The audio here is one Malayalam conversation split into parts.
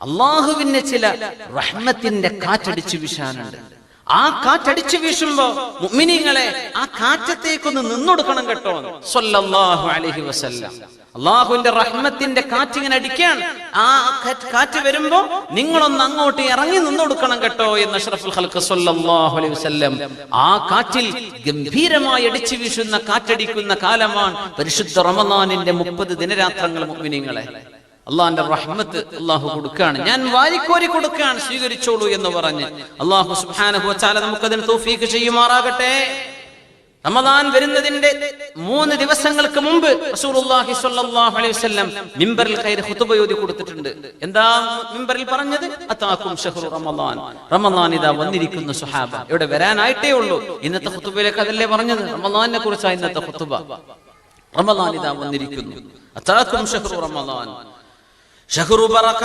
അള്ളാഹുവിന്റെ ചില റഹ്മത്തിന്റെ കാറ്റടിച്ചു വീശാനുണ്ട്. ആ കാറ്റടിച്ചു വീശുമ്പോ മുഅ്മിനീങ്ങളെ ആ കാറ്റത്തേക്കൊന്ന് നിന്നൊടുക്കണം കേട്ടോ സ്വല്ലല്ലാഹു അലൈഹി വസല്ലം. അള്ളാഹുവിന്റെ റഹ്മത്തിന്റെ കാറ്റിങ്ങനെ അടിക്കാൻ ആ കാറ്റ് വരുമ്പോ നിങ്ങളൊന്ന് അങ്ങോട്ട് ഇറങ്ങി നിന്നൊടുക്കണം കേട്ടോ എന്ന് അഷ്റഫുൽ സല്ലല്ലാഹു അലൈഹി വസല്ലം ആ കാറ്റിൽ ഗംഭീരമായി അടിച്ചു വീശുന്ന കാറ്റടിക്കുന്ന കാലമാണ് പരിശുദ്ധ റമദാനിന്റെ മുപ്പത് ദിനരാത്രങ്ങൾ മുഅ്മിനീങ്ങളെ. അള്ളാഹിന്റെ റഹ്മത്ത് അള്ളാഹു കൊടുക്കുകയാണ്. ഞാൻ വാരിക്കോരി കൊടുക്കുകയാണ് സ്വീകരിച്ചോളൂ എന്ന് പറഞ്ഞ്. അള്ളാഹു സുബ്ഹാനഹു വതആല നമുക്കതിന് തൗഫീഖ് ചെയ്യുമാറാകട്ടെ. റമദാൻ വരുന്നതിന്റെ മൂന്ന് ദിവസങ്ങൾക്ക് മുമ്പ് റസൂലുള്ളാഹി സ്വല്ലല്ലാഹു അലൈഹി വസല്ലം മിമ്പറിൽ കയറി കൊടുത്തിട്ടുണ്ട്. എന്താ മിമ്പറിൽ പറഞ്ഞത്? അതാക്കും ഷഹ്റു റമദാൻ. റമദാൻ ഇതാ വന്നിരിക്കുന്നു സുഹാബ. ഇവിടെ വരാനായിട്ടേ ഉള്ളൂ. ഇന്നത്തെ ഖുതുബയിലേക്ക് അതല്ലേ പറഞ്ഞത്? റമദാനെ കുറിച്ചാണ് ഇന്നത്തെ ഖുതുബ. റമദാൻ ഇതാ വന്നിരിക്കുന്നു. അതാക്കും ഷഹ്റു റമദാൻ. ഷഹ്റു ബറക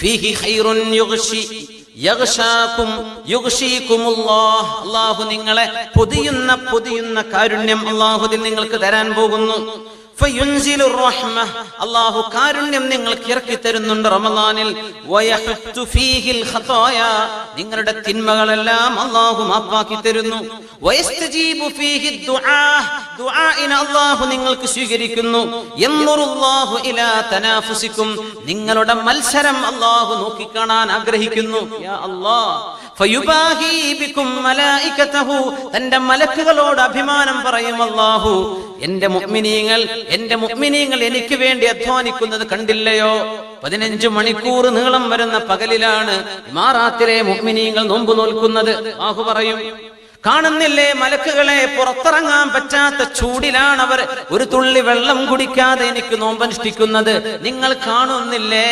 ഫീഹി ഖൈറുൻ യുഗ്ഷി അല്ലാഹു നിങ്ങളെ പൊതിയുന്ന പൊതിയുന്ന കാരുണ്യം അള്ളാഹുദിൻ നിങ്ങൾക്ക് തരാൻ പോകുന്നു. അല്ലാഹു കാരുണ്യം നിങ്ങൾക്ക് ഇറക്കി തരുന്നുണ്ട് റമദാനിൽ. നിങ്ങളുടെ തിന്മകളെല്ലാം അള്ളാഹു മാപ്പാക്കി തരുന്നു. അല്ലാഹു നിങ്ങൾക്ക് സ്വീകരിക്കുന്നു. നിങ്ങളുടെ മത്സരം അള്ളാഹു നോക്കിക്കാണാൻ ആഗ്രഹിക്കുന്നു. യാ തന്റെ മലക്കുകളോട് അഭിമാനം പറയും അള്ളാഹു എന്റെ മുഅ്മിനീങ്ങൾ എന്റെ മുഅ്മിനീങ്ങൾ എനിക്ക് വേണ്ടി അധ്വാനിക്കുന്നത് കണ്ടില്ലയോ? പതിനഞ്ച് മണിക്കൂർ നീളം വരുന്ന പകലിലാണ് മാറാത്തിലെ മുഗ്മിനീങ്ങൾ നോമ്പു നോൽക്കുന്നത്. ബാഹു പറയും കാണുന്നില്ലേ മലക്കുകളെ പുറത്തിറങ്ങാൻ പറ്റാത്ത ചൂടിലാണ് അവർ ഒരു തുള്ളി വെള്ളം കുടിക്കാതെ എനിക്ക് നോമ്പനുഷ്ഠിക്കുന്നത്. നിങ്ങൾ കാണുന്നില്ലേ?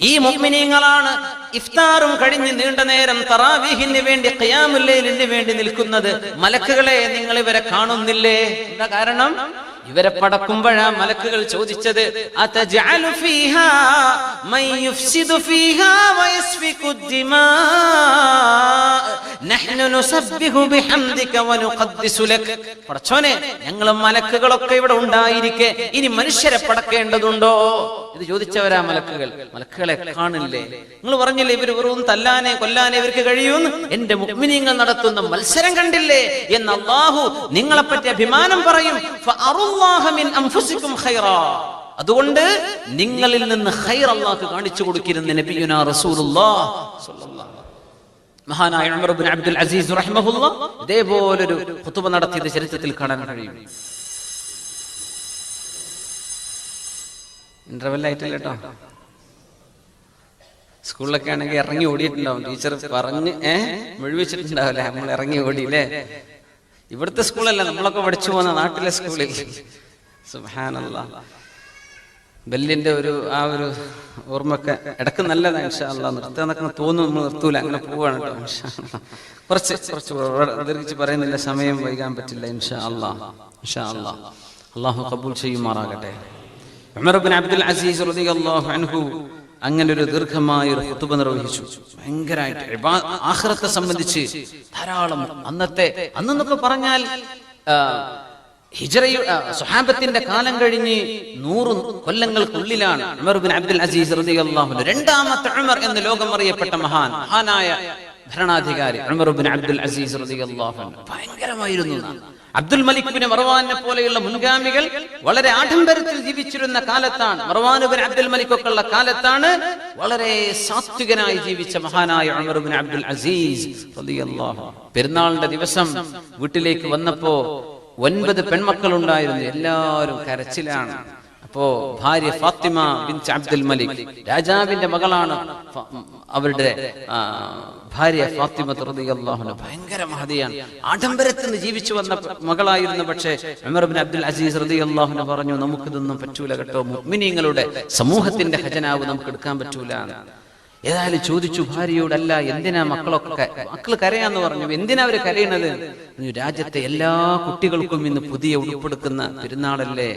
ഈ മുഅ്മിനീങ്ങളാണ് ഇഫ്താറും കഴിഞ്ഞ് നീണ്ട നേരം തറാവീഹിന് വേണ്ടി ഖിയാമുല്ലൈലിന് വേണ്ടി നിൽക്കുന്നത്. മലക്കുകളെ നിങ്ങൾ ഇവരെ കാണുന്നില്ലേ? എന്താ കാരണം? ഇവരെ പടക്കുമ്പോഴാ മലക്കുകൾ ചോദിച്ചത് പടച്ചോനെ ഞങ്ങൾ മലക്കുകളൊക്കെ ഇവിടെ ഉണ്ടായിരിക്കെ ഇനി മനുഷ്യരെ പടക്കേണ്ടതുണ്ടോ? ഇത് ചോദിച്ചവരാ മലക്കുകൾ. മലക്കുകളെ കാണില്ലേ? നിങ്ങൾ പറഞ്ഞില്ലേ ഇവർ വെറും തല്ലാനെ കൊല്ലാനെ ഇവർക്ക് കഴിയൂന്ന്? എന്റെ മുഗ്മിനിങ്ങൾ നടത്തുന്ന മത്സരം കണ്ടില്ലേ? എന്ന് അള്ളാഹു നിങ്ങളെപ്പറ്റി അഭിമാനം പറയും. അതുകൊണ്ട് നിങ്ങളിൽ നിന്ന് ഖൈർ അള്ളാഹ് കാണിച്ചു കൊടുക്കിരുന്ന നബിയുന റസൂലുള്ളാഹ് സ്വല്ലല്ലാഹു മഹാനായ ഉമർ ബിൻ അബ്ദുൽ അസീസ് റഹിമഹുല്ല ഇതേപോലൊരു ഖുതുബ നടത്തിയത് ചരിത്രത്തിൽ കാണാൻ കഴിയും. ഇന്റർവെൽ ആയിട്ടില്ല കേട്ടോ. സ്കൂളിലൊക്കെ ആണെങ്കിൽ ഇറങ്ങി ഓടിയിട്ടുണ്ടാവും. ടീച്ചർ പറഞ്ഞ് ഏഹ് മുഴുവിച്ചിട്ടുണ്ടാവില്ലേ നമ്മൾ ഇറങ്ങി ഓടിയില്ലേ ഇവിടുത്തെ സ്കൂളല്ല നമ്മളൊക്കെ പഠിച്ചു പോകുന്ന നാട്ടിലെ സ്കൂളിൽ. സുഹാനല്ല ബെല്ലിന്റെ ഒരു ആ ഒരു ഓർമ്മയൊക്കെ ഇടയ്ക്ക് നല്ലതാണ് ഇൻഷാല്ല നിർത്താന്നൊക്കെ തോന്നുന്നു നമ്മൾ നിർത്തൂല. അങ്ങനെ പോവാണ്. കുറച്ച് കുറച്ച് ദീർഘിച്ച് പറയുന്നില്ല സമയം വൈകാൻ പറ്റില്ല ഇൻഷാ അല്ലാ. ഇൻഷാ അള്ളാഹു കബൂൽ ചെയ്യുമാറാകട്ടെ. ഉമർ അബ്ദുൽ അസീസ് റളിയല്ലാഹു അൻഹു അങ്ങനെ ഒരു ദീർഘമായ ഒരു ഖുതുബ നിർവഹിച്ചു. ഭയങ്കരമായിട്ട് ആഹ്റത്തെ സംബന്ധിച്ച് ധാരാളം അന്നത്തെ അന്നെന്നൊക്കെ പറഞ്ഞാൽ ആ, സുഹാബത്തിന്റെ കാലം കഴിഞ്ഞ് നൂറ് കൊല്ലങ്ങൾക്കുള്ളിലാണ് അബ്ദുൽ അസീസ് രണ്ടാമത്തെ ഉമർ എന്ന് ലോകം അറിയപ്പെട്ട മഹാൻ മഹാനായ ഭരണാധികാരി ഉമർ അബ്ദുൽ അസീസ് ഭയങ്കരമായിരുന്നു. അബ്ദുൽ മലിക്കുബിന് മർവാനെ പോലെയുള്ള മുൻഗാമികൾ വളരെ ആഡംബരത്തിൽ ജീവിച്ചിരുന്ന കാലത്താണ്. മറവാനുബിൻ ബിൻ അബ്ദുൽ മലിക് ഒക്കെ ഉള്ള കാലത്താണ് വളരെ സാത്വികനായി ജീവിച്ച മഹാനായ ഉമർ ബിൻ അബ്ദുൽ അസീസ്. പെരുന്നാളിന്റെ ദിവസം വീട്ടിലേക്ക് വന്നപ്പോ ഒൻപത് പെൺമക്കൾ ഉണ്ടായിരുന്നു എല്ലാവരും കരച്ചിലാണ്. അപ്പോ ഭാര്യ ഫാത്തിമ ബിൻ അബ്ദുൽ മലിക് രാജാവിന്റെ മകളാണ് അവരുടെ ഭാര്യ ഫാത്തിമ റളിയല്ലാഹു ഭയങ്കര മഹതിയാണ്. ആഡംബരത്തിൽ നിന്ന് ജീവിച്ചു വന്ന മകളായിരുന്നു പക്ഷേ ഉമർ ബിൻ അബ്ദുൽ അസീസ് റളിയല്ലാഹു പറഞ്ഞു നമുക്കിതൊന്നും പറ്റൂല കേട്ടോ. മുഅ്മിനീങ്ങളുടെ സമൂഹത്തിന്റെ ഖജനാവ് നമുക്ക് എടുക്കാൻ പറ്റൂല ഏതായാലും ചോദിച്ചു ഭാര്യയോടല്ല എന്തിനാ മക്കളൊക്കെ മക്കൾ കരയാന്ന് പറഞ്ഞു എന്തിനാ അവർ കരയണത്? രാജ്യത്തെ എല്ലാ കുട്ടികൾക്കും ഇന്ന് പുതിയ ഉടുപ്പെടുക്കുന്ന പെരുന്നാളല്ലേ?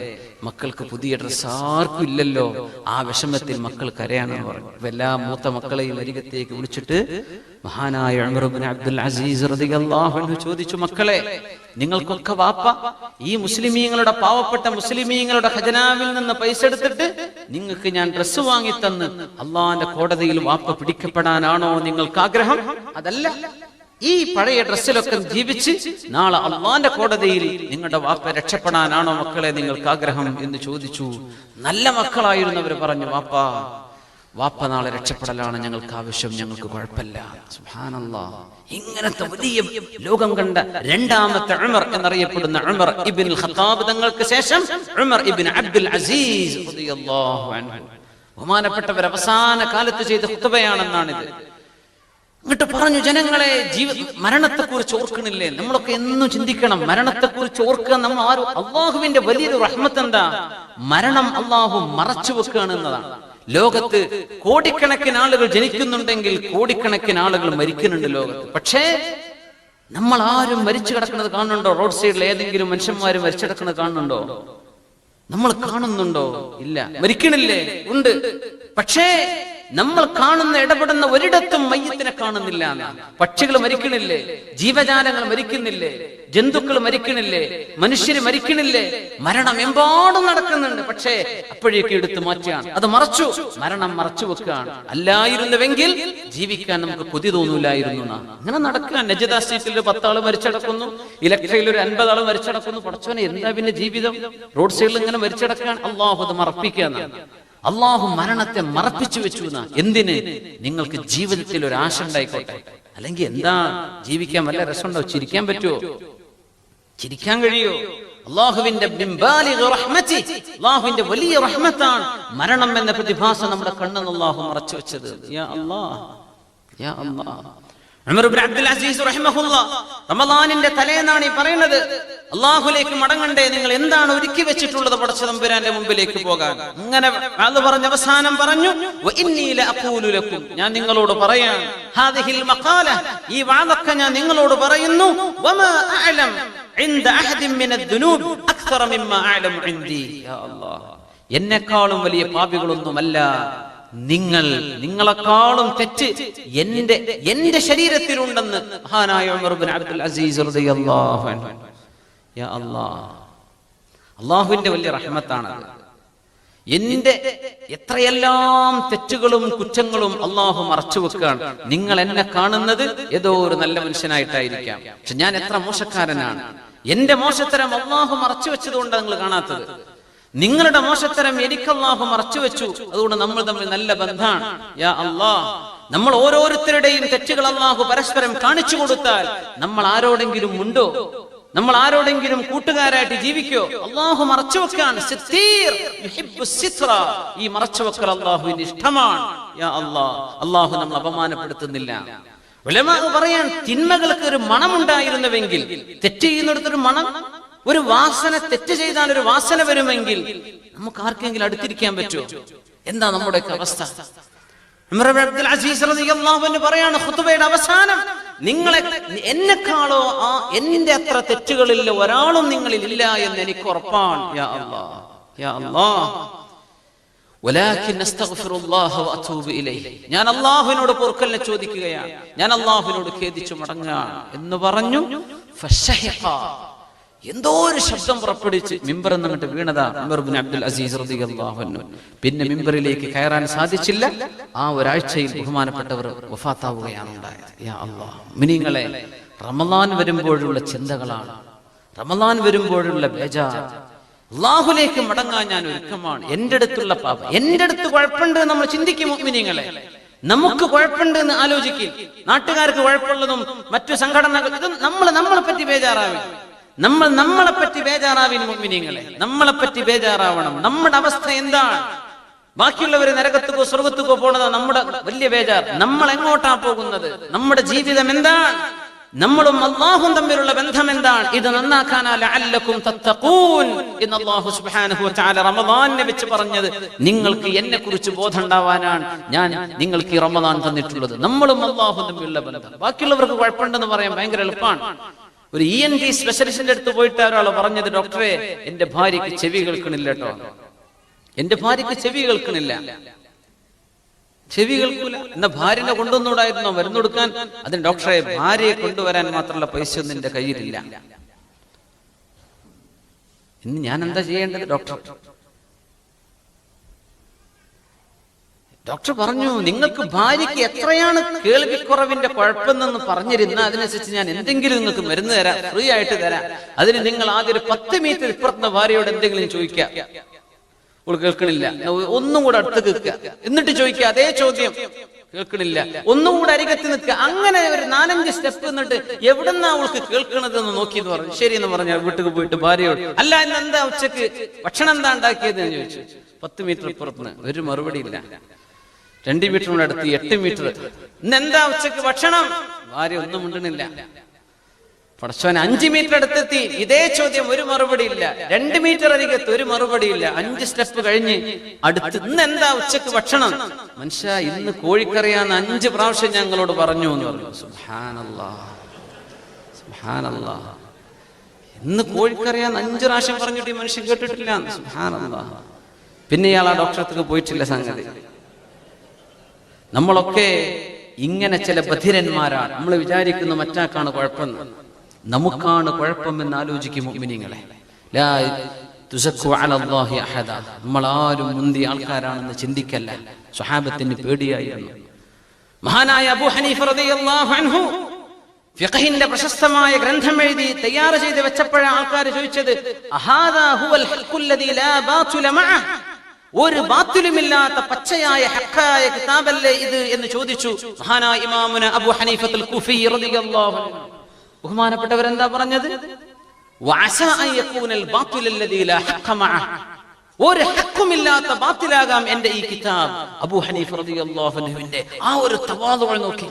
മക്കൾക്ക് പുതിയ ഡ്രസ് ആർക്കും ഇല്ലല്ലോ. ആ വിഷമത്തിൽ മക്കൾ കരയാണെന്ന് പറഞ്ഞു. എല്ലാ മൂത്ത മക്കളെയും അരികത്തേക്ക് വിളിച്ചിട്ട് മഹാനായ അബ്ദുൽ അസീസ് ചോദിച്ചു മക്കളെ നിങ്ങൾക്കൊക്കെ വാപ്പ ഈ മുസ്ലിമീങ്ങളുടെ പാവപ്പെട്ട മുസ്ലിമീങ്ങളുടെ ഖജനാവിൽ നിന്ന് പൈസ എടുത്തിട്ട് നിങ്ങൾക്ക് ഞാൻ ഡ്രസ്സ് വാങ്ങി തന്ന് അള്ളാന്റെ കോടതിയിൽ വാപ്പ പിടിക്കപ്പെടാനാണോ നിങ്ങൾക്ക് ആഗ്രഹം? അതല്ല. ഈ പഴയ ഡ്രസ്സിലൊക്കെ ജീവിച്ച് നാളെ അള്ളാന്റെ കോടതിയിൽ നിങ്ങളുടെ വാപ്പ രക്ഷപ്പെടാനാണോ മക്കളെ നിങ്ങൾക്ക് ആഗ്രഹം എന്ന് ചോദിച്ചു. നല്ല മക്കളായിരുന്നവർ പറഞ്ഞു വാപ്പ വാപ്പ നാളെ രക്ഷപ്പെടലാണ് ഞങ്ങൾക്ക് ആവശ്യം ഞങ്ങൾക്ക് കുഴപ്പമില്ല. സുബ്ഹാനല്ലാ. ഇങ്ങനത്തെ വലിയ ലോകം കണ്ട രണ്ടാമത്തെ ഉമർ എന്നറിയപ്പെടുന്ന ഉമർ ഇബിൻ ഖത്താബ് തങ്ങൾക്ക് ശേഷം ഉമർ ഇബിൻ അബ്ദുൽ അസീസ് ബഹുമാനപ്പെട്ടവർ അവസാന കാലത്ത് ചെയ്ത കുത്തവയാണെന്നാണിത് എന്നിട്ട് പറഞ്ഞു ജനങ്ങളെ ജീവ മരണത്തെക്കുറിച്ച് ഓർക്കണില്ലേ? നമ്മളൊക്കെ എന്നും ചിന്തിക്കണം മരണത്തെ കുറിച്ച് ഓർക്കുക നമ്മൾ ആരും അള്ളാഹുവിന്റെ വലിയൊരു റഹ്മത്ത് എന്താ? മരണം അള്ളാഹു മറച്ചു വെക്കുകയാണ് എന്നതാണ്. ലോകത്ത് കോടിക്കണക്കിന് ആളുകൾ ജനിക്കുന്നുണ്ടെങ്കിൽ കോടിക്കണക്കിന് ആളുകൾ മരിക്കുന്നുണ്ട് ലോകത്ത്. പക്ഷേ നമ്മൾ ആരും മരിച്ചു കിടക്കുന്നത് കാണുന്നുണ്ടോ? റോഡ് സൈഡിൽ ഏതെങ്കിലും മനുഷ്യന്മാർ മരിച്ചു കിടക്കുന്നത് കാണുന്നുണ്ടോ? നമ്മൾ കാണുന്നുണ്ടോ? ഇല്ല. മരിക്കണില്ലേ? ഉണ്ട്. പക്ഷേ നമ്മൾ കാണുന്ന ഇടപെടുന്ന ഒരിടത്തും മയ്യത്തിനെ കാണുന്നില്ല. പക്ഷികൾ മരിക്കണില്ലേ? ജീവജാലങ്ങൾ മരിക്കുന്നില്ലേ ജന്തുക്കൾ മരിക്കണില്ലേ? മനുഷ്യര് മരിക്കണില്ലേ? മരണം എമ്പാടും നടക്കുന്നുണ്ട്. പക്ഷേ അപ്പോഴേക്ക് എടുത്തു മാറ്റുകയാണ്. അത് മറച്ചു. മരണം മറച്ചു വെക്കുകയാണ്. അല്ലായിരുന്നുവെങ്കിൽ ജീവിക്കാൻ നമുക്ക് കൊതി തോന്നൂലായിരുന്നു. അങ്ങനെ നടക്കുക. നജിദ സീറ്റിൽ പത്താൾ മരിച്ചടക്കുന്നു. ഇലക്ട്രയിൽ ഒരു അൻപതാൾ മരിച്ചടക്കുന്നു. പടച്ചോനെ എന്താ പിന്നെ ജീവിതം? റോഡ് സൈഡിൽ ഇങ്ങനെ മരിച്ചടക്കാൻ അള്ളാഹു അത് മറപ്പിക്കുക അള്ളാഹു മരണത്തെ മറപ്പിച്ചു വെച്ചു എന്നാ. എന്തിന്? നിങ്ങൾക്ക് ജീവിതത്തിൽ ഒരു ആശ ഉണ്ടായിക്കോട്ടെ. അല്ലെങ്കിൽ എന്താ? ജീവിക്കാൻ വല്ല രസമുണ്ടോ? ചിരിക്കാൻ പറ്റുമോ ചിരിക്കാൻ കഴിയോ? അള്ളാഹുവിന്റെ അള്ളാഹുവിന്റെ വലിയ റഹ്മത്താണ് മരണം എന്ന പ്രതിഭാസം നമ്മുടെ കണ്ണെന്ന് അള്ളാഹു മറച്ചു വെച്ചത്. യാ അള്ളാഹ് യാ ഇബ്നു അബ്ദുൽ അസീസ് റഹ്മഹുല്ലാനിന്റെ തലേന്നാണ് ഈ പറയുന്നത്. അള്ളാഹുലേക്ക് മടങ്ങണ്ടേ നിങ്ങൾ എന്താണ് ഒരുക്കി വെച്ചിട്ടുള്ളത് പടച്ച തമ്പുരാന്റെ മുമ്പിലേക്ക് പോകാൻ? അങ്ങനെ അത് പറഞ്ഞ അവസാനം പറഞ്ഞു ഞാൻ നിങ്ങളോട് പറയാം ഈ വാദൊക്കെ ഞാൻ നിങ്ങളോട് പറയുന്നു എന്നെക്കാളും വലിയ പാപികളൊന്നുമല്ല. നിങ്ങൾ നിങ്ങളെക്കാളും തെറ്റ് എന്റെ എന്റെ ശരീരത്തിലുണ്ടെന്ന് മഹാനായ ഉമർ അബ്ദുൽ അസീസ് റളിയല്ലാഹു അൻഹു. യാ അല്ലാഹ് അള്ളാഹുവിന്റെ വലിയ റഹ്മത്താണ് എന്റെ എത്രയെല്ലാം തെറ്റുകളും കുറ്റങ്ങളും അള്ളാഹു മറച്ചു വെക്കുകയാണ് നിങ്ങൾ എന്നെ കാണുന്നത് ഏതോ ഒരു നല്ല മനുഷ്യനായിട്ടായിരിക്കാം. പക്ഷെ ഞാൻ എത്ര മോശക്കാരനാണ്. എന്റെ മോശത്തരം അള്ളാഹു മറച്ചു വെച്ചതുകൊണ്ടാണ് നിങ്ങൾ കാണാത്തത്. നിങ്ങളുടെ മോശത്തരം എനിക്കല്ലാഹു മറച്ചു വെച്ചു. അതുകൊണ്ട് നമ്മൾ തമ്മിൽ നല്ല ബന്ധമാണ്. നമ്മൾ ഓരോരുത്തരുടെയും തെറ്റുകൾ അള്ളാഹു പരസ്പരം കാണിച്ചു കൊടുത്താൽ നമ്മൾ ആരോടെങ്കിലും ഉണ്ടോ? നമ്മൾ ആരോടെങ്കിലും കൂട്ടുകാരായിട്ട് ജീവിക്കോ? അള്ളാഹു മറച്ചു വെക്കാൻ. ഈ മറച്ചു വെക്കൽ അള്ളാഹുവിന് ഇഷ്ടമാണ് അള്ളാഹ് നമ്മൾ അപമാനപ്പെടുത്തുന്നില്ല. പറയാൻ തിന്മകൾക്ക് ഒരു മണമുണ്ടായിരുന്നുവെങ്കിൽ തെറ്റ് ചെയ്യുന്നിടത്തൊരു മണം ഒരു വാസന തെറ്റ് ചെയ്താൽ ഒരു വാസന വരുമെങ്കിൽ നമുക്ക് ആർക്കെങ്കിലും അടുത്തിരിക്കാൻ പറ്റുമോ? എന്താ നമ്മുടെ അവസ്ഥ? അബ്ദുൽ അസീസ് പറയാണ് അവസാനം നിങ്ങളെ എന്നെക്കാളോ ആ എന്റെ അത്ര തെറ്റുകളില്ല ഒരാളും നിങ്ങളിൽ ഇല്ല എന്ന് എനിക്ക് ഉറപ്പാണ്. യാ ഞാൻ അള്ളാഹുവിനോട് പൊറുക്കലിനെ ചോദിക്കുകയാണ്. ഞാൻ അല്ലാഹുവിനോട് ഖേദിച്ചു മടങ്ങുകയാണ് എന്ന് പറഞ്ഞു എന്തോ ഒരു ശബ്ദം പുറപ്പെടുവിച്ച് മിമ്പർ എന്നിട്ട് വീണതാ അബ്ദുൽ അസീസ് പിന്നെ മിമ്പറിലേക്ക് കയറാൻ സാധിച്ചില്ല. ആ ഒരാഴ്ചയിൽ ബഹുമാനപ്പെട്ടവർ വഫാത്താവുകയാണ് ഉണ്ടായത് യാ മിനിങ്ങളെ റമദാൻ വരുമ്പോഴുള്ള ചിന്തകളാണ്. റമദാൻ വരുമ്പോഴുള്ള ബേജാർ. അള്ളാഹുലേക്ക് മടങ്ങാൻ ഞാൻ ഒരുക്കമാണ്. എന്റെ അടുത്തുള്ള പാപ. എന്റെ അടുത്ത് കുഴപ്പമുണ്ട് നമ്മൾ ചിന്തിക്കും മിനിങ്ങളെ നമുക്ക് കുഴപ്പമുണ്ട് എന്ന് ആലോചിക്കും. നാട്ടുകാർക്ക് കുഴപ്പമുള്ളതും മറ്റു സംഘടനകൾ ഇത് നമ്മൾ നമ്മളെ പറ്റി ബേജാറാവും നമ്മൾ നമ്മളെ പറ്റി ബേജാറാവിന് മുഅ്മിനീങ്ങളെ നമ്മളെ പറ്റി ബേജാറാവണം. നമ്മുടെ അവസ്ഥ എന്താണ്? ബാക്കിയുള്ളവർ നരകത്തുക്കോ സ്വർഗത്തുക്കോ പോണതാ നമ്മുടെ വലിയ ബേജാർ. നമ്മൾ എങ്ങോട്ടാ പോകുന്നത്? നമ്മുടെ ജീവിതം എന്താണ്? നമ്മളും അള്ളാഹും തമ്മിലുള്ള ബന്ധം എന്താണ്? ഇത് നന്നാക്കാനാ ലഅല്ലക്കും തത്തഖൂൻ എന്ന് അല്ലാഹു സുബ്ഹാനഹു വതആല റമദാനിനെ വെച്ച് പറഞ്ഞത്. നിങ്ങൾക്ക് എന്നെ കുറിച്ച് ബോധം ഉണ്ടാവാനാണ് ഞാൻ നിങ്ങൾക്ക് ഈ റമദാൻ തന്നിട്ടുള്ളത്. നമ്മളും അള്ളാഹും തമ്മിലുള്ള ബന്ധം. ബാക്കിയുള്ളവർക്ക് കുഴപ്പമുണ്ടെന്ന് പറയാൻ ഭയങ്കര എളുപ്പമാണ് ഒരു ഇ എൻ ടി സ്പെഷ്യലിസ്റ്റിന്റെ അടുത്ത് പോയിട്ട് ഒരാൾ പറഞ്ഞത് ഡോക്ടറെ എന്റെ ഭാര്യക്ക് ചെവി കേൾക്കണില്ല കേട്ടോ എന്റെ ഭാര്യക്ക് ചെവി കേൾക്കണില്ല ചെവി കേൾക്കൂല എന്നാ ഭാര്യനെ കൊണ്ടുവന്നൂടായിരുന്നോ മരുന്ന് കൊടുക്കാൻ അതിന് ഡോക്ടറെ ഭാര്യയെ കൊണ്ടുവരാൻ മാത്രമുള്ള പൈസ ഒന്നും എന്റെ കയ്യിലില്ല. ഇന്ന് ഞാൻ എന്താ ചെയ്യേണ്ടത് ഡോക്ടർ? ഡോക്ടർ പറഞ്ഞു നിങ്ങൾക്ക് ഭാര്യയ്ക്ക് എത്രയാണ് കേൾവിക്കുറവിന്റെ കുഴപ്പമെന്ന് പറഞ്ഞിരുന്ന അതിനനുസരിച്ച് ഞാൻ എന്തെങ്കിലും നിങ്ങൾക്ക് മരുന്ന് തരാം ഫ്രീ ആയിട്ട് തരാം. അതിന് നിങ്ങൾ ആദ്യം ഒരു പത്ത് മീറ്റർ ഇപ്പുറത്തുന്ന ഭാര്യയോട് എന്തെങ്കിലും ചോദിക്കാം അവൾ കേൾക്കണില്ല. ഒന്നും കൂടെ അടുത്ത് കേൾക്കുക എന്നിട്ട് ചോദിക്കുക അതേ ചോദ്യം. കേൾക്കണില്ല. ഒന്നും കൂടെ അരികത്ത് നിൽക്കുക. അങ്ങനെ ഒരു നാലഞ്ച് സ്റ്റെപ്പ് എന്നിട്ട് എവിടെന്നാ അവൾക്ക് കേൾക്കണത് എന്ന് നോക്കി എന്ന് പറഞ്ഞു. ശരി എന്ന് പറഞ്ഞ വീട്ടിൽ പോയിട്ട് ഭാര്യയോട് അല്ല ഇന്ന് എന്താ ഉച്ചയ്ക്ക്? ഭക്ഷണം എന്താ ഉണ്ടാക്കിയത് ചോദിച്ചു. പത്ത് മീറ്റർ ഇപ്പുറത്തുനിന്ന്. ഒരു മറുപടി ഇല്ല രണ്ട് മീറ്ററിനോട് അടുത്ത് എട്ട് മീറ്റർ. ഇന്ന് എന്താ ഉച്ചയ്ക്ക് ഭക്ഷണം? ഭാര്യ ഒന്നും മിണ്ടണില്ല പടച്ചോൻ അഞ്ച് മീറ്റർ അടുത്തെത്തി. ഇതേ ചോദ്യം ഒരു മറുപടി ഇല്ല. രണ്ട് മീറ്റർ അരികത്ത് ഒരു മറുപടി ഇല്ല. അഞ്ച് സ്റ്റെപ്പ് കഴിഞ്ഞ് അടുത്ത് ഇന്ന് എന്താ ഉച്ചയ്ക്ക് ഭക്ഷണം? മനുഷ്യ ഇന്ന് കോഴിക്കറിയാന്ന് അഞ്ച് പ്രാവശ്യം ഞങ്ങളോട് പറഞ്ഞു എന്ന് പറഞ്ഞു. സുബ്ഹാനല്ലാ. ഇന്ന് കോഴിക്കറിയാന്ന് അഞ്ച് പ്രാവശ്യം പറഞ്ഞിട്ട് ഈ മനുഷ്യൻ കേട്ടിട്ടില്ല പിന്നെ ഇയാൾ ആ ഡോക്ടറെ പോയിട്ടില്ല സംഗതി. നമ്മളൊക്കെ ഇങ്ങനെ ചില ബധിരന്മാരാണ് നമ്മൾ വിചാരിക്കുന്ന മറ്റാക്കാണ് കുഴപ്പമെന്ന്. നമുക്കാണ് കുഴപ്പമെന്ന് ആലോചിക്കും അഹദ. നമ്മൾ ആരും മുന്തിയ ആൾക്കാരാണെന്ന് ചിന്തിക്കല്ല. സ്വഹാബത്തിന് പേടിയായിരുന്നു മഹാനായ അബൂ ഹനീഫ അൻഹു ഫിഖഹിന്റെ പ്രശസ്തമായ ഗ്രന്ഥം എഴുതി തയ്യാർ ചെയ്ത് വെച്ചപ്പോഴാണ് ആൾക്കാർ ചോദിച്ചത് അഹാദാ ഹുവൽ ഹഖുല്ലദീ ലാ ബാതുല മഅഹ്? ഒരു ബാത്തിലുമില്ലാത്ത പച്ചയായ ഹക്കായ കിതാബല്ലേ ഇത് എന്ന് ചോദിച്ചു. മഹാനായ ഇമാമുന അബു ഹനീഫത്തുൽ കുഫി റളിയല്ലാഹു അൻഹു. ബഹുമാനപ്പെട്ടവരെന്താ പറഞ്ഞത്? വഅസാ അൻ യകൂനൽ ബാത്തിൽ അല്ലദീ ലാ ഹഖ മഅഹ് ഒരു ഹക്കുമില്ലാത്ത ബാത്തിലാകാം എന്റെ ഈ കിതാബ്. അബു ഹനീഫ് റളിയല്ലാഹു അൻഹുവിന്റെ ആ ഒരു തവാദുകൾ നോക്കി.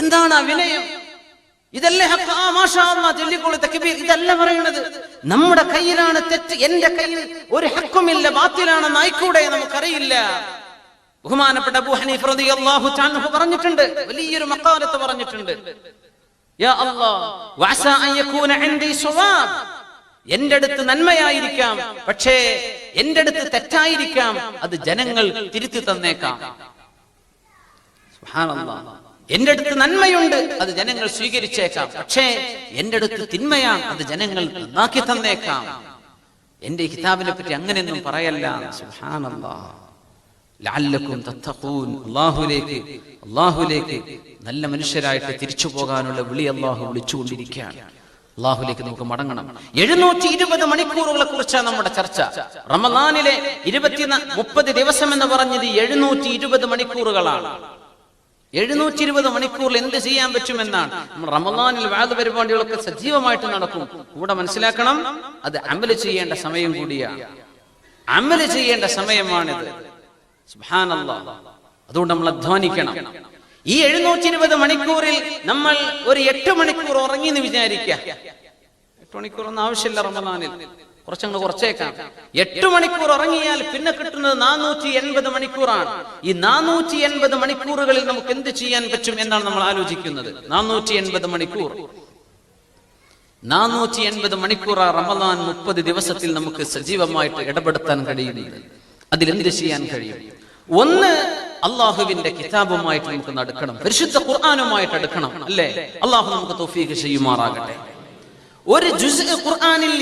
എന്താണ് ആ വിനയം? ഇതല്ലേ ഹക്ക്? മാഷാ അല്ലാ ചൊല്ലിക്കോളി തക്ബീർ. ഇതല്ല പറയുന്നത്. നമ്മുടെ കയ്യിലാണ് തെറ്റ് എന്റെ കയ്യിൽ ഒരു ഹക്കുമില്ല ബാത്തിലാണെന്ന് ആയിക്കൂടെ നമുക്കറിയില്ല. ബഹുമാനപ്പെട്ട അബൂ ഹനീഫ് റളിയല്ലാഹു തആല പറഞ്ഞിട്ടുണ്ട്. വലിയൊരു മക്കാലത്ത് പറഞ്ഞിട്ടുണ്ട്. യാ അല്ലാഹ് വഅസാ അൻ യകൂന ഇൻദി സ്വവാബ് എന്റെ അടുത്ത് നന്മയായിരിക്കാം പക്ഷേ എന്റെ അടുത്ത് തെറ്റായിരിക്കാം അത് ജനങ്ങൾ തിരുത്തി തന്നേക്കാം. സുബ്ഹാനല്ലാഹ് എന്റെ അടുത്ത് നന്മയുണ്ട് അത് ജനങ്ങൾ സ്വീകരിച്ചേക്കാം. പക്ഷേ എന്റെ അടുത്ത് തിന്മയാണ് അത് ജനങ്ങൾ നന്നാക്കി തന്നേക്കാം. എന്റെ കിതാബിനെ പറ്റി അങ്ങനെയൊന്നും പറയല്ല. അല്ലാഹുവിലേക്ക് നല്ല മനുഷ്യരായിട്ട് തിരിച്ചു പോകാനുള്ള വിളി അള്ളാഹു വിളിച്ചുകൊണ്ടിരിക്കുകയാണ്. അള്ളാഹുലേക്ക് നമുക്ക് മടങ്ങണം. എഴുന്നൂറ്റി ഇരുപത് മണിക്കൂറുകളെ കുറിച്ചാണ് നമ്മുടെ ചർച്ച. റമദാനിലെ ഇരുപത്തി മുപ്പത് ദിവസം എന്ന് പറഞ്ഞത് എഴുന്നൂറ്റി ഇരുപത് മണിക്കൂറുകളാണ്. എഴുന്നൂറ്റി ഇരുപത് മണിക്കൂറിൽ എന്ത് ചെയ്യാൻ പറ്റുമെന്നാണ്. റമദാനിൽ വാദ പരിപാടികളൊക്കെ സജീവമായിട്ട് നടക്കും. കൂടെ മനസ്സിലാക്കണം അത് അമൽ ചെയ്യേണ്ട സമയം കൂടിയാണ്. അമൽ ചെയ്യേണ്ട സമയമാണിത്. അതുകൊണ്ട് നമ്മൾ അധ്വാനിക്കണം. ഈ എഴുന്നൂറ്റി ഇരുപത് മണിക്കൂറിൽ നമ്മൾ ഒരു എട്ട് മണിക്കൂർ ഉറങ്ങി എന്ന് വിചാരിക്കുക. ഒന്നും ആവശ്യമില്ല റമദാനിൽ. കുറച്ചങ്ങ് കുറച്ചേക്കാം. എട്ട് മണിക്കൂർ ഉറങ്ങിയാൽ പിന്നെ കിട്ടുന്നത് നാനൂറ്റി എൺപത് മണിക്കൂറാണ്. ഈ നാനൂറ്റി എൺപത് മണിക്കൂറുകളിൽ നമുക്ക് എന്ത് ചെയ്യാൻ പറ്റും എന്നാണ് നമ്മൾ ആലോചിക്കുന്നത്? നാനൂറ്റി എൺപത് മണിക്കൂർ. നാനൂറ്റി എൺപത് മണിക്കൂർ റമദാൻ മുപ്പത് ദിവസത്തിൽ നമുക്ക് സജീവമായിട്ട് ഇടപെടുത്താൻ കഴിയുന്നത്. അതിലെന്ത് ചെയ്യാൻ കഴിയും? ഒന്ന് അള്ളാഹുവിന്റെ കിതാബുമായിട്ട് നമുക്ക് നടക്കണം പരിശുദ്ധ ഖുർആാനുമായിട്ട് എടുക്കണം അല്ലേ? അള്ളാഹു നമുക്ക് തൗഫീഖ് ചെയ്യുമാറാകട്ടെ. ഒരു ജുസ് ഖുർആാനിൽ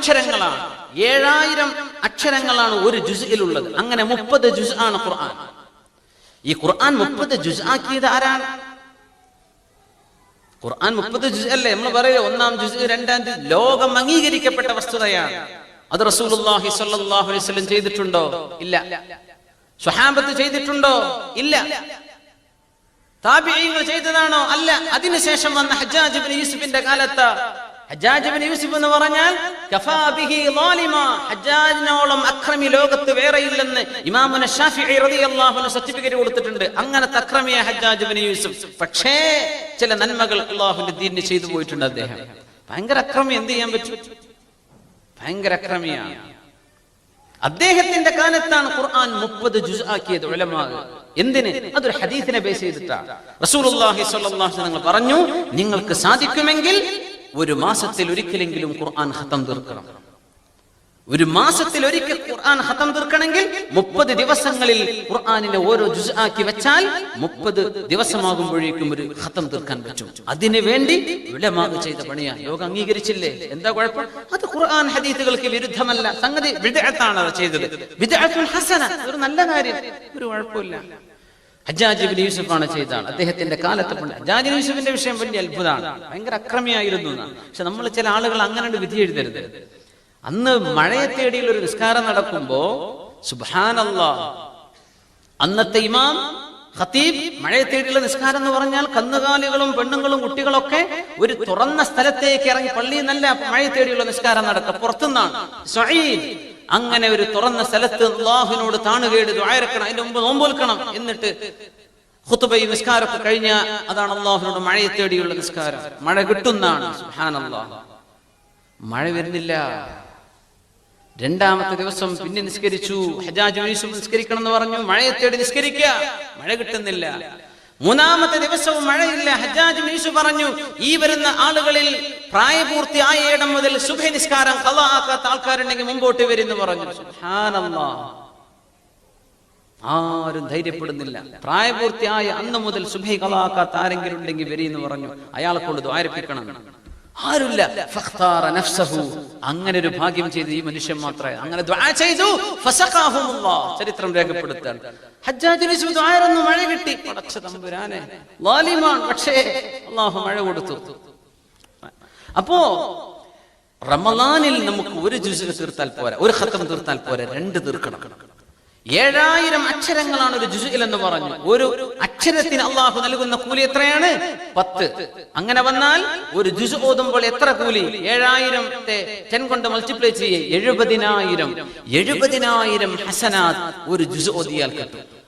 അക്ഷരങ്ങളാണ്. ഏഴായിരം അക്ഷരങ്ങളാണ് ഒരു ജുസിലുള്ളത് അങ്ങനെ മുപ്പത് ജുസ് ആണ് ഖുർആൻ. ഈ ഖുർആൻ മുപ്പത് ജുസ് ആക്കിയത് ആരാണ്? ഖുർആൻ മുപ്പത് ജുസ് അല്ലേ? നമ്മൾ പറയുക ഒന്നാം ജുസ് രണ്ടാം ജുസ് ലോകം അംഗീകരിക്കപ്പെട്ട വസ്തുതയാണ്. അത് റസൂലുള്ളാഹി സ്വല്ലല്ലാഹു അലൈഹി വസല്ലം ചെയ്തിട്ടുണ്ടോ? ഇല്ല. സ്വഹാബത്ത് ചെയ്തിട്ടുണ്ടോ? ഇല്ല. താബിഈങ്ങൾ ചെയ്തതാണോ? അല്ല. അതിനുശേഷം വന്ന ഹജ്ജാജ് ഇബ്നു യൂസുഫിന്റെ കാലത്ത് ഹജ്ജാജ് യൂസുഫ് എന്ന് പറഞ്ഞാൽ ഹജ്ജാജിനോളം അക്രമി ലോകത്ത് വേറെയില്ലെന്ന് ഇമാമുന ഷാഫിഈ റളിയല്ലാഹു അൻഹു സർട്ടിഫിക്കറ്റ് കൊടുത്തിട്ടുണ്ട്. അങ്ങനത്തെ അക്രമിയ ഹജ്ജാജ് ഇബ്നു യൂസുഫ്. പക്ഷേ ചില നന്മകൾ അള്ളാഹുവിന്റെ ദീനിന് ചെയ്തു പോയിട്ടുണ്ട് അദ്ദേഹം. ഭയങ്കര അക്രമി എന്ത് ചെയ്യാൻ പറ്റും? ഭയങ്കര അക്രമിയാണ് അദ്ദേഹത്തിന്റെ കാലത്താണ് ഖുർആൻ മുപ്പത് ജുസ് ആക്കിയത് ഉലമാവ്. എന്തിന്? അതൊരു ഹദീസിനെ ബേസ് ചെയ്തിട്ടാണ്. റസൂലുള്ളാഹി സ്വല്ലല്ലാഹു അലൈഹി പറഞ്ഞു നിങ്ങൾക്ക് സാധിക്കുമെങ്കിൽ ഒരു മാസത്തിൽ ഒരിക്കലെങ്കിലും ഖുർആൻ ഹത്തം തീർക്കണം. ഒരു മാസത്തിൽ ഒരിക്കൽ ഖുർആൻ ഹത്തം തീർക്കണമെങ്കിൽ മുപ്പത് ദിവസങ്ങളിൽ ഖുർആാനിനെ ഓരോ ജുസ് ആക്കി വെച്ചാൽ മുപ്പത് ദിവസമാകുമ്പോഴേക്കും ഒരു ഹത്തം തീർക്കാൻ പറ്റും. അതിനു വേണ്ടി വിലമാക് ചെയ്ത പണിയാ. ലോകം അംഗീകരിച്ചില്ലേ? എന്താ കുഴപ്പം? അത് ഖുർആൻ ഹദീസുകൾക്ക് വിരുദ്ധമല്ല. സംഗതി അത് ചെയ്തത്. വിദഗ്ധ ഹസന. ഒരു നല്ല കാര്യം. ഒരു കുഴപ്പമില്ല ഹജ്ജാജ് യൂസഫാണ് ചെയ്താണ് അദ്ദേഹത്തിന്റെ കാലത്ത് പണ്ട് യൂസഫിന്റെ വിഷയം വലിയ അത്ഭുതമാണ്. ഭയങ്കര അക്രമിയായിരുന്നു പക്ഷെ നമ്മൾ ചില ആളുകൾ അങ്ങനെ വിധി എഴുതരുത് അന്ന് മഴയെ തേടിയിൽ ഒരു നിസ്കാരം നടക്കുമ്പോ സുബാനല്ലാ അന്നത്തെ ഇമാം ഖത്തീബ് മഴയെ തേടിയുള്ള നിസ്കാരം എന്ന് പറഞ്ഞാൽ കന്നുകാലികളും പെണ്ണുങ്ങളും കുട്ടികളൊക്കെ ഒരു തുറന്ന സ്ഥലത്തേക്ക് ഇറങ്ങി പള്ളിയിൽ നല്ല മഴയെ തേടിയുള്ള നിസ്കാരം നടക്കുക. പുറത്തുനിന്നാണ്. അങ്ങനെ ഒരു തുറന്ന സ്ഥലത്ത് അള്ളാഹുവിനോട് താണുകേട് ദ്വായരക്കണം അതിന്റെ മുമ്പ് നോമ്പൊൽക്കണം എന്നിട്ട് ഖുത്തുബയും നിസ്കാരമൊക്കെ കഴിഞ്ഞ അതാണ് അള്ളാഹുവിനോട് മഴയെ തേടിയുള്ള നിസ്കാരം. മഴ കിട്ടുന്നാണ് സുബ്ഹാനല്ലാഹ് മഴ വരുന്നില്ല. രണ്ടാമത്തെ ദിവസം പിന്നെ നിസ്കരിച്ചു. ഹജാജ് യൂസുഫ് നിസ്കരിക്കണം എന്ന് പറഞ്ഞു. മഴയെ തേടി നിസ്കരിക്കുക. മഴ കിട്ടുന്നില്ല. മൂന്നാമത്തെ ദിവസവും മഴയില്ല. ഹജ്ജാജ് മീശു പറഞ്ഞു ഈ വരുന്ന ആളുകളിൽ പ്രായപൂർത്തിയായ ഇടം മുതൽ സുബഹ നിസ്കാരം കള ആക്കാത്ത ആൾക്കാരുണ്ടെങ്കിൽ മുമ്പോട്ട് വരുന്നു പറഞ്ഞു. ആരും ധൈര്യപ്പെടുന്നില്ല. പ്രായപൂർത്തിയായ അന്ന് മുതൽ സുബഹി കളാക്കാത്ത ആരെങ്കിലും ഉണ്ടെങ്കിൽ വരിയെന്ന് പറഞ്ഞു. അയാളെ കൊണ്ട് ദ്വാരപ്പിക്കണം. ആരുമില്ല. അങ്ങനെ ഒരു ഭാഗ്യം ചെയ്ത് ഈ മനുഷ്യൻ മാത്രമേ. അങ്ങനെ ചെയ്തു. ചരിത്രം രേഖപ്പെടുത്താണ് ഹജ്ജാജ് യൂസുഫ് ദ്വാരന്നു മഴ കിട്ടി. പടച്ച തമ്പുരാനെ. ലാലിമാൻ പക്ഷേ അള്ളാഹു മഴ കൊടുത്തു. അപ്പോ റമലാനിൽ നമുക്ക് ഒരു ജുസ് തീർത്താൽ പോരാ. ഒരു ഖത്തം തീർത്താൽ പോരാ. രണ്ട് തീർക്കണം. ഏഴായിരം അക്ഷരങ്ങളാണ് ഒരു ജുസുൽ എന്ന് പറഞ്ഞു. ഒരു അക്ഷരത്തിന് അള്ളാഹു നൽകുന്ന കൂലി എത്രയാണ്? പത്ത്. അങ്ങനെ വന്നാൽ ഒരു ജുസു ഓതുമ്പോൾ എത്ര കൂലി? ഏഴായിരത്തെ ടെൻ കൊണ്ട് മൾട്ടിപ്ലൈ ചെയ്യേ. എഴുപതിനായിരം. എഴുപതിനായിരം ഹസനാത് ഒരു ജുസു ഓതിയാൽ കിട്ടും.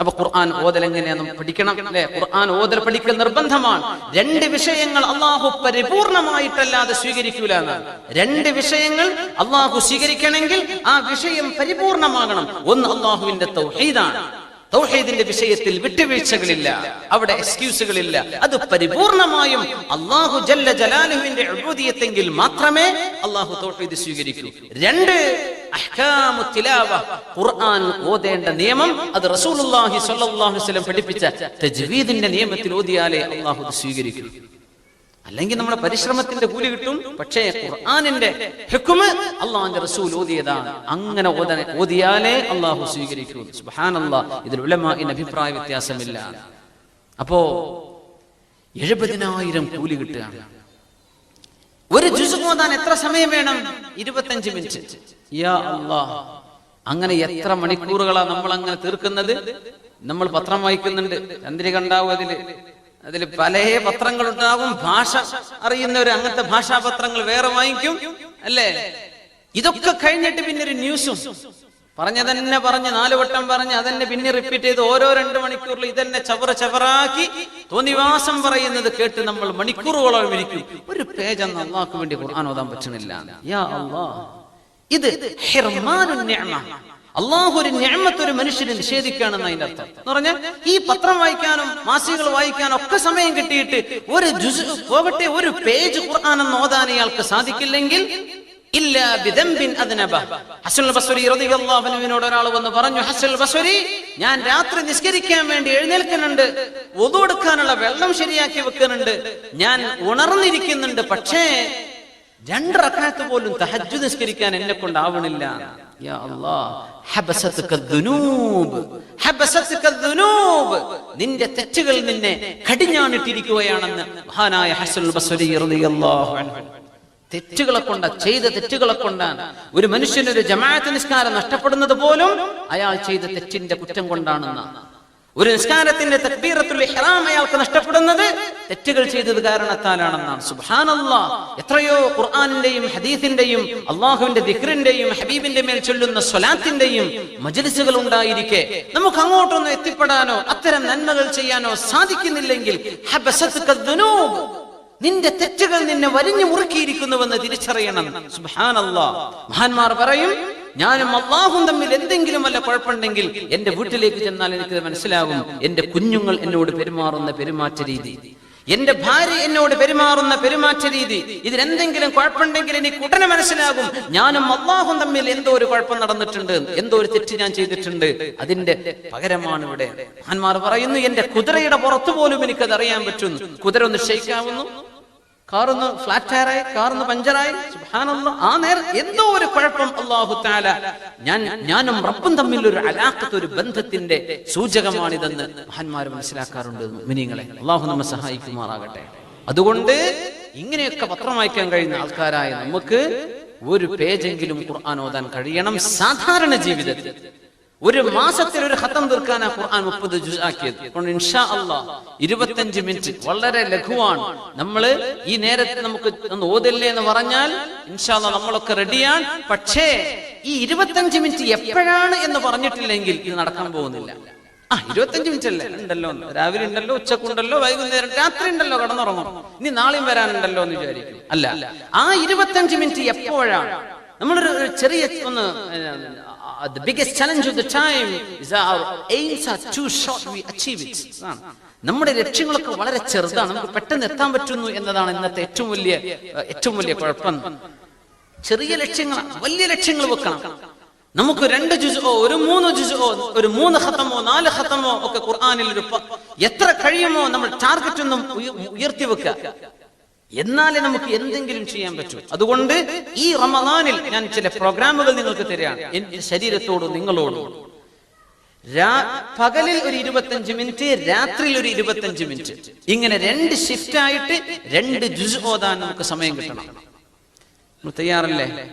അപ്പൊ ഖുർആൻ ഓതൽ എങ്ങനെയാണെന്ന് പഠിക്കണം? അല്ലെ? ഖുർആൻ ഓതൽ പഠിക്കൽ നിർബന്ധമാണ്. രണ്ട് വിഷയങ്ങൾ അള്ളാഹു പരിപൂർണമായിട്ടല്ലാതെ സ്വീകരിക്കൂല എന്നാണ്. രണ്ട് വിഷയങ്ങൾ അള്ളാഹു സ്വീകരിക്കണമെങ്കിൽ ആ വിഷയം പരിപൂർണമാകണം. ഒന്ന് അള്ളാഹുവിന്റെ തൗഹീദാണ്. തൗഹീദിന്റെ വിഷയത്തിൽ വിട്ടുവീഴ്ചകളില്ല. അവിടെ എക്സ്ക്യൂസുകളില്ല. അത് പരിപൂർണമായും അള്ളാഹു ജല്ല ജലാലുവിന്റെ അഴുതിയത്തെങ്കിൽ മാത്രമേ അള്ളാഹു തൗഹീദ് സ്വീകരിക്കൂ. രണ്ട് ഖുർആൻ ഓതേണ്ട നിയമം അത് റസൂലുള്ളാഹി സ്വല്ലല്ലാഹു അലൈഹി വസല്ലം പഠിപ്പിച്ച തജ്വീദിന്റെ നിയമത്തിൽ ഓതിയാലേ അള്ളാഹു സ്വീകരിക്കും. അല്ലെങ്കിൽ നമ്മുടെ പരിശ്രമത്തിന്റെ കൂലി കിട്ടും. പക്ഷേ ഖുർആനിന്റെ ഹെക്കുമ് അള്ളാഹിന്റെ റസൂൽ ഓതിയതാണ്. അങ്ങനെ ഓതിയാലേ അള്ളാഹു സ്വീകരിക്കൂ. സുബ്ഹാനല്ലാഹ് ഇതിൽ ഉലമാഇന് അഭിപ്രായ വ്യത്യാസമില്ല. അപ്പോ എഴുപതിനായിരം കൂലി കിട്ടുകയാണ്. ഒരു ജുസ് ഓതാൻ എത്ര സമയം വേണം? ഇരുപത്തഞ്ച് മിനിറ്റ്. യാ അങ്ങനെ എത്ര മണിക്കൂറുകളാ നമ്മൾ അങ്ങനെ തീർക്കുന്നത്? നമ്മൾ പത്രം വായിക്കുന്നുണ്ട്. ചന്ദ്രിക ഉണ്ടാവും അതിൽ. അതിൽ പല പത്രങ്ങളുണ്ടാവും. ഭാഷ അറിയുന്നവർ അങ്ങനത്തെ ഭാഷാപത്രങ്ങൾ വേറെ വാങ്ങിക്കും. അല്ലേ? ഇതൊക്കെ കഴിഞ്ഞിട്ട് പിന്നെ ഒരു ന്യൂസും. പറഞ്ഞ തന്നെ പറഞ്ഞ് നാല് വട്ടം പറഞ്ഞ് അതന്നെ പിന്നെ റിപ്പീറ്റ് ചെയ്ത് ഓരോ രണ്ട് മണിക്കൂറിൽ ഇതന്നെ ചവറ ചവറാക്കി തോന്നിവാസം പറയുന്നത് കേട്ട് നമ്മൾ മണിക്കൂറുകളോളം ഇരിക്കും ഒരു പേജ് അന്ന് അള്ളാഹ്ക്ക് വേണ്ടി ഖുർആൻ ഓതാൻ പറ്റുന്നില്ല. യാ ഇത്. അള്ളാഹു ഒരു ഞാമത്ത് ഒരു മനുഷ്യന് നിഷേധിക്കുകയാണെന്ന് അതിന്റെ അർത്ഥം. എന്ന് പറഞ്ഞാൽ ഈ പത്രം വായിക്കാനും മാസികകൾ വായിക്കാനും ഒക്കെ സമയം കിട്ടിയിട്ട് ഒരു ജുസ് പോകട്ടെ ഒരു പേജ് ഖുർആൻ എന്ന് ഓതാൻ ഇയാൾക്ക് സാധിക്കില്ലെങ്കിൽ അൻഹുവിനോട് ഒരാൾ വന്ന് പറഞ്ഞു ഹസൽ ബസ്വരി ഞാൻ രാത്രി നിസ്കരിക്കാൻ വേണ്ടി എഴുന്നേൽക്കുന്നുണ്ട്. ഒതു എടുക്കാനുള്ള വെള്ളം ശരിയാക്കി വെക്കുന്നുണ്ട്. ഞാൻ ഉണർന്നിരിക്കുന്നുണ്ട്. പക്ഷേ രണ്ട് റക്കാത്ത് പോലും തഹജ്ജു നിസ്കരിക്കാൻ എന്നെ കൊണ്ടാവണില്ല. നിന്റെ തെറ്റുകൾ നിന്നെ കടിഞ്ഞാണിട്ടിരിക്കുകയാണെന്ന് മഹാനായ ഹസൽ ബസ്വരി തെറ്റുകളെ കൊണ്ട ചെയ്ത തെറ്റുകളെ കൊണ്ടാണ്. ഒരു മനുഷ്യന് ഒരു ജമാഅത്ത് നിസ്കാരം നഷ്ടപ്പെടുന്നത് പോലും അയാൾ ചെയ്ത തെറ്റിന്റെ കുറ്റം കൊണ്ടാണെന്നാണ്. ഒരു നിസ്കാരത്തിന്റെ തക്ബീറത്തുൽ ഇഹ്റാം അയാൾക്ക് നഷ്ടപ്പെടുന്നത് തെറ്റുകൾ ചെയ്തത് കാരണത്താലാണെന്നാണ്. സുബ്ഹാനല്ലാ. എത്രയോ ഖുർആനിന്റെയും ഹദീസിന്റെയും അള്ളാഹുവിന്റെ ദിക്റിന്റെയും ഹബീബിന്റെ മേൽ ചൊല്ലുന്ന സ്വലാത്തിന്റെയും മജ്ലിസുകൾ ഉണ്ടായിരിക്കെ. നമുക്ക് അങ്ങോട്ടൊന്നും എത്തിപ്പെടാനോ അത്തരം നന്മകൾ ചെയ്യാനോ സാധിക്കുന്നില്ലെങ്കിൽ ഹബസത്തുക ദുനൂബ്. നിന്റെ തെറ്റുകൾ നിന്നെ വരിഞ്ഞു മുറുക്കിയിരിക്കുന്നുവെന്ന് തിരിച്ചറിയണം. സുബ്ഹാനല്ലാ. മഹാന്മാർ പറയും ഞാനും അള്ളാഹും തമ്മിൽ എന്തെങ്കിലും വല്ല കുഴപ്പമുണ്ടെങ്കിൽ എന്റെ വീട്ടിലേക്ക് ചെന്നാൽ എനിക്ക് മനസ്സിലാകും. എന്റെ കുഞ്ഞുങ്ങൾ എന്നോട് പെരുമാറുന്ന പെരുമാറ്റ രീതി എന്റെ ഭാര്യ എന്നോട് പെരുമാറുന്ന പെരുമാറ്റ രീതി. ഇതിലെന്തെങ്കിലും കുഴപ്പമുണ്ടെങ്കിൽ എനിക്ക് ഉടനെ മനസ്സിലാകും. ഞാനും അള്ളാഹും തമ്മിൽ എന്തോ ഒരു കുഴപ്പം നടന്നിട്ടുണ്ട്. എന്തോ ഒരു തെറ്റ് ഞാൻ ചെയ്തിട്ടുണ്ട്. അതിന്റെ പകരമാണ് ഇവിടെ മഹാന്മാർ പറയുന്നു എന്റെ കുതിരയുടെ പുറത്തു പോലും എനിക്കത് അറിയാൻ പറ്റുന്നു. കുതിര ഒന്ന് ഷെയ്ക്കാവുന്നു കാറൊന്ന് ഫ്ലാറ്റ് ടയറായി കാറൊന്ന് പഞ്ചറായി. ആ നേരം എന്തോ ഒരു കുഴപ്പം അള്ളാഹു താല ഞാൻ ഞാനും റബ്ബും തമ്മിൽ ഒരു അലാഖത്ത് ഒരു ബന്ധത്തിന്റെ സൂചകമാണിതെന്ന് മഹാന്മാർ മനസ്സിലാക്കാറുണ്ട് മിനിങ്ങളെ അള്ളാഹു നമ്മെ സഹായിക്കുമാറാകട്ടെ. അതുകൊണ്ട് ഇങ്ങനെയൊക്കെ പത്രം വായിക്കാൻ കഴിയുന്ന ആൾക്കാരായ നമുക്ക് ഒരു പേജെങ്കിലും ഖുർആൻ ഓതാൻ കഴിയണം സാധാരണ ജീവിതത്തിൽ. ഒരു മാസത്തിൽ ഒരു ഹത്തം തീർക്കാൻ ആ ഖുർആൻ മുപ്പത് ആക്കിയത്. ഇൻഷാ അള്ളാ ഇരുപത്തഞ്ച് മിനിറ്റ് വളരെ ലഘുവാണ്. നമ്മൾ ഈ നേരത്തെ നമുക്ക് ഒന്ന് ഓതില്ലേ എന്ന് പറഞ്ഞാൽ ഇൻഷാ അള്ളാ നമ്മളൊക്കെ റെഡിയാണ്. പക്ഷേ ഈ ഇരുപത്തഞ്ച് മിനിറ്റ് എപ്പോഴാണ് എന്ന് പറഞ്ഞിട്ടില്ലെങ്കിൽ ഇത് നടക്കാൻ പോകുന്നില്ല. ആ ഇരുപത്തഞ്ച് മിനിറ്റ് അല്ലേ? ഉണ്ടല്ലോ. രാവിലെ ഉണ്ടല്ലോ ഉച്ചക്കുണ്ടല്ലോ വൈകുന്നേരം രാത്രി ഉണ്ടല്ലോ കടന്നുറങ്ങും. ഇനി നാളെയും വരാനുണ്ടല്ലോ എന്ന് വിചാരിക്കും. അല്ല ആ ഇരുപത്തഞ്ച് മിനിറ്റ് എപ്പോഴാണ്? നമ്മളൊരു ചെറിയ ഒന്ന് uh, the biggest challenge of the time is our aims are too short we achieve it. നമ്മുടെ ലക്ഷ്യങ്ങളൊക്കെ വളരെ ചെറുതാണ്. നമുക്ക് പെട്ടെന്ന് എത്താൻ പറ്റുന്നു എന്നതാണ് ഇന്നത്തെ ഏറ്റവും വലിയ uh, ഏറ്റവും വലിയ കുഴപ്പം. ചെറിയ ലക്ഷ്യങ്ങൾ വലിയ ലക്ഷ്യങ്ങൾ വെക്കണം. നമുക്ക് രണ്ട് ജുസോ ഒരു മൂന്ന് ജുസോ ഒരു മൂന്ന് ഹത്തമോ നാല് ഹത്തമോ ഒക്കെ ഖുർആാനിൽ എത്ര കഴിയുമോ നമ്മൾ ടാർഗറ്റ് ഒന്നും ഉയർത്തി വെക്കുക. എന്നാലേ നമുക്ക് എന്തെങ്കിലും ചെയ്യാൻ പറ്റൂ. അതുകൊണ്ട് ഈ റമദാനിൽ ഞാൻ ചില പ്രോഗ്രാമുകൾ നിങ്ങൾക്ക് തരികയാണ് എന്റെ ശരീരത്തോടും നിങ്ങളോടും. പകലിൽ ഒരു ഇരുപത്തഞ്ച് മിനിറ്റ് രാത്രിയിൽ ഒരു ഇരുപത്തഞ്ച് മിനിറ്റ്. ഇങ്ങനെ രണ്ട് ഷിഫ്റ്റ് ആയിട്ട് രണ്ട് ജുസ് ഓതാൻ നമുക്ക് സമയം കിട്ടണം. തയ്യാറല്ലേ?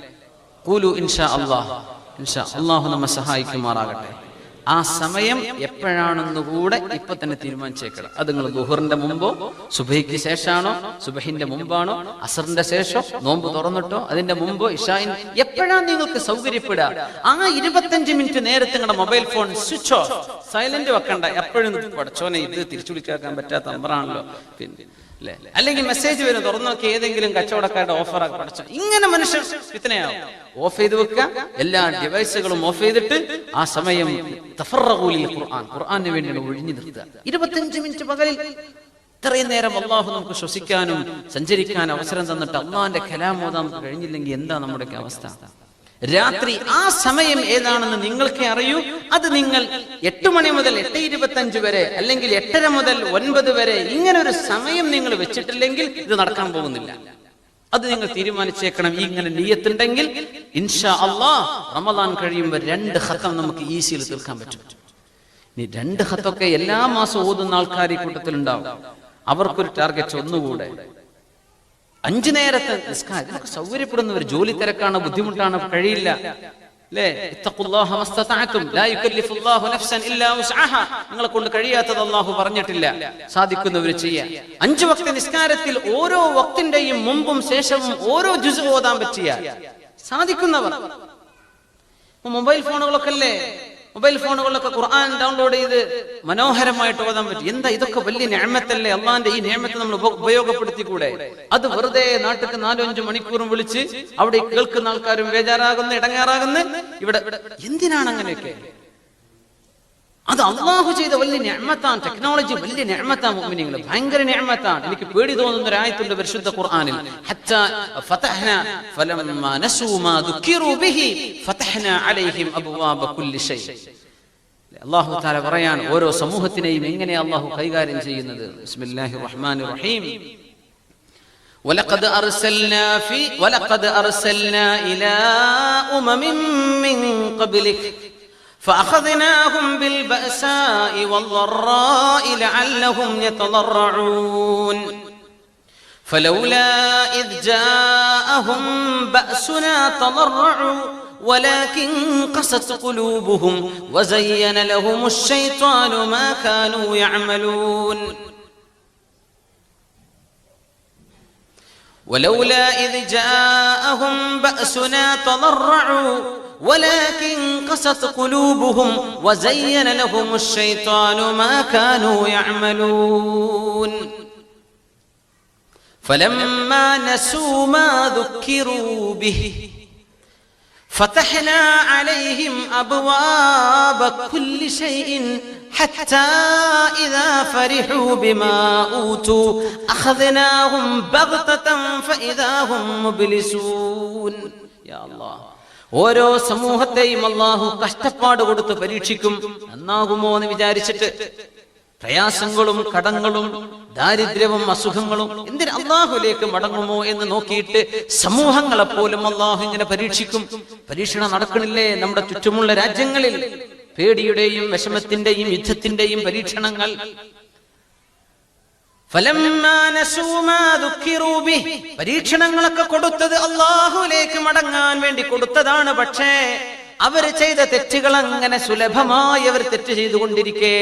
കൂലു ഇൻഷാ അള്ളാഹ്. ഇൻഷാ അള്ളാഹു നമ്മെ സഹായിക്കുമാറാകട്ടെ. ആ സമയം എപ്പോഴാണെന്ന് കൂടെ ഇപ്പൊ തന്നെ തീരുമാനിച്ചേക്കണം. അത് നിങ്ങൾ ദുഹറിന്റെ മുമ്പോ സുബഹിക്ക് ശേഷമാണോ സുബഹിന്റെ മുമ്പാണോ അസറിന്റെ ശേഷം നോമ്പ് തുറന്നിട്ടോ അതിന്റെ മുമ്പോ ഇഷായിൻ എപ്പോഴാണ് നിങ്ങൾക്ക് സൗകര്യപ്പെടുക? ആ ഇരുപത്തഞ്ച് മിനിറ്റ് നേരത്തെ നിങ്ങളുടെ mobile phone switch off. Silent വെക്കണ്ട. എപ്പോഴും പഠിച്ചോനെ ഇത് തിരിച്ചു വിളിക്കാൻ പറ്റാത്ത നമ്പറാണല്ലോ. പിന്നെ അല്ലെങ്കിൽ മെസ്സേജ് വരും തുറന്നു നോക്കി ഏതെങ്കിലും കച്ചവടക്കാരുടെ ഓഫർ പഠിച്ചു ഇങ്ങനെ മനുഷ്യൻ ഇത്തനെയാവും ഓഫ് ചെയ്ത് വെക്കുക എല്ലാ ഡിവൈസുകളും ഓഫ് ചെയ്തിട്ട് ആ സമയം ഖുർആൻ ഖുർആന് വേണ്ടിയാണ് ഒഴിഞ്ഞു നിർത്തുക. ഇരുപത്തിയഞ്ചു മിനിറ്റ് പകലിൽ ഇത്രയും നേരം അള്ളാഹു നമുക്ക് ശ്വസിക്കാനും സഞ്ചരിക്കാനും അവസരം തന്നിട്ട് അള്ളാഹിന്റെ കലാമോദാം കഴിഞ്ഞില്ലെങ്കിൽ എന്താ നമ്മുടെ അവസ്ഥ? രാത്രി ആ സമയം ഏതാണെന്ന് നിങ്ങൾക്ക് അറിയൂ. അത് നിങ്ങൾ എട്ട് മണി മുതൽ എട്ട് ഇരുപത്തഞ്ച് വരെ അല്ലെങ്കിൽ എട്ടര മുതൽ ഒൻപത് വരെ ഇങ്ങനെ ഒരു സമയം നിങ്ങൾ വെച്ചിട്ടില്ലെങ്കിൽ ഇത് നടക്കാൻ പോകുന്നില്ല. അത് നിങ്ങൾ തീരുമാനിച്ചേക്കണം. ഈ ഇങ്ങനെ നീയത്തുണ്ടെങ്കിൽ ഇൻഷാ അള്ളാ റമദാൻ കഴിയുമ്പോൾ രണ്ട് ഹത്തം നമുക്ക് ഈസിയിൽ തീർക്കാൻ പറ്റും. ഇനി രണ്ട് ഹത്തൊക്കെ എല്ലാ മാസവും ഓതുന്ന ആൾക്കാർ ഈ കൂട്ടത്തിലുണ്ടാവും. അവർക്കൊരു ടാർഗറ്റ് ഒന്നുകൂടെ. അഞ്ചു നേരത്തെ നിസ്കാരം. ഇതൊക്കെ ഒരു ജോലി തിരക്കാണ് ബുദ്ധിമുട്ടാണ് കഴിയില്ല. നിങ്ങളെ കൊണ്ട് കഴിയാത്തത് അള്ളാഹു പറഞ്ഞിട്ടില്ല. സാധിക്കുന്നവര് ചെയ്യാം. അഞ്ചു വക്ത നിസ്കാരത്തിൽ ഓരോ വക്തിന്റെയും മുമ്പും ശേഷവും ഓരോ ജുസ് ഓതാൻ പറ്റിയ. സാധിക്കുന്നവർ. മൊബൈൽ ഫോണുകളൊക്കെ അല്ലേ? മൊബൈൽ ഫോണുകളിലൊക്കെ ഖുർആൻ ഡൗൺലോഡ് ചെയ്ത് മനോഹരമായിട്ട് ഓതാൻ പറ്റും. എന്താ ഇതൊക്കെ വലിയ ഞാമത്തല്ലേ? അള്ളാന്റെ ഈ ഞാമത്തെ നമ്മൾ ഉപയോഗപ്പെടുത്തി കൂടെ അത് വെറുതെ നാട്ടിക്ക് നാലോ അഞ്ചു മണിക്കൂറും വിളിച്ച് അവിടെ കേൾക്കുന്ന ആൾക്കാരും ബേജാറാകുന്നു ഇടങ്ങാറാകുന്നു. ഇവിടെ എന്തിനാണ് അങ്ങനെയൊക്കെ? അത് അള്ളാഹു ചെയ്ത വലിയ ഞാമത്താണ് ടെക്നോളജി വലിയ ഞാമത്താണ് മുഅ്മിനീങ്ങളെ ഭയങ്കര ഞാമത്താണ് എനിക്ക് പേടി തോന്നുന്ന ഒരു ആയത്തുണ്ട് പരിശുദ്ധ ഖുർആനിൽ ഹത്താ ഫതഹ്ന ഫലമ്മാ നസൂ മാ ദുക്കിറു ബിഹി ഫതഹ്ന അലൈഹിം അബ്വാബ കുല്ലി ഷൈ അള്ളാഹു താല പറയാണ് ഓരോ സമൂഹത്തിനെയും എങ്ങനെ അള്ളാഹു കൈകാര്യം ചെയ്യുന്നത് ബിസ്മില്ലാഹിർ റഹ്മാനിർ റഹീം ولقد أرسلنا في ولقد أرسلنا إلى أمم من قبلك فأخذناهم بالبأساء والضراء لعلهم يتضرعون. فلولا إذ جاءهم بأسنا تضرعوا ولكن قست قلوبهم وزين لهم الشيطان ما كانوا يعملون. ولولا إذ جاءهم بأسنا تضرعوا ولكن قست قلوبهم وزين لهم الشيطان ما كانوا يعملون. فلما نسوا ما ذكروا به فتحنا عليهم أبواب كل شيء حتى إذا فرحوا بما أوتوا أخذناهم بغتة فإذا هم مبلسون يا الله ഓരോ സമൂഹത്തെയും അള്ളാഹു കഷ്ടപ്പാട് കൊടുത്ത് പരീക്ഷിക്കും നന്നാകുമോ എന്ന് വിചാരിച്ചിട്ട് പ്രയാസങ്ങളും കടങ്ങളും ദാരിദ്ര്യവും അസുഖങ്ങളും എന്തിന് അള്ളാഹുലേക്ക് മടങ്ങുമോ എന്ന് നോക്കിയിട്ട് സമൂഹങ്ങളെ പോലും അള്ളാഹു ഇങ്ങനെ പരീക്ഷിക്കും പരീക്ഷണം നടക്കണില്ലേ നമ്മുടെ ചുറ്റുമുള്ള രാജ്യങ്ങളിൽ പേടിയുടെയും വിഷമത്തിന്റെയും യുദ്ധത്തിന്റെയും പരീക്ഷണങ്ങൾ. പരീക്ഷണങ്ങളൊക്കെ കൊടുത്തത് അള്ളാഹുലേക്ക് മടങ്ങാൻ വേണ്ടി കൊടുത്തതാണ്. പക്ഷേ അവർ ചെയ്ത തെറ്റുകൾ അങ്ങനെ സുലഭമായി അവർ തെറ്റ് ചെയ്തുകൊണ്ടിരിക്കെ.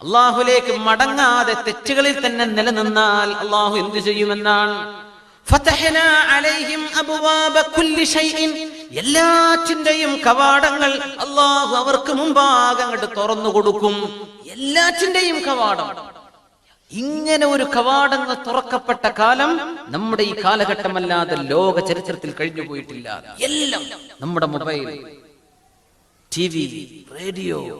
അള്ളാഹുലേക്ക് മടങ്ങാതെ തെറ്റുകളിൽ തന്നെ നിലനിന്നാൽ അള്ളാഹു എന്തു ചെയ്യുമെന്നാണ്? എല്ലാറ്റിന്റെയും കവാടങ്ങൾ അള്ളാഹു അവർക്ക് മുമ്പാകെ അങ്ങോട്ട് തുറന്നു കൊടുക്കും. എല്ലാറ്റിന്റെയും കവാടം. ഇങ്ങനെ ഒരു കവാടങ്ങൾ തുറക്കപ്പെട്ട കാലം നമ്മുടെ ഈ കാലഘട്ടമല്ലാതെ ലോക ചരിത്രത്തിൽ കഴിഞ്ഞു പോയിട്ടില്ല. എല്ലാം നമ്മുടെ മൊബൈൽ ടി റേഡിയോ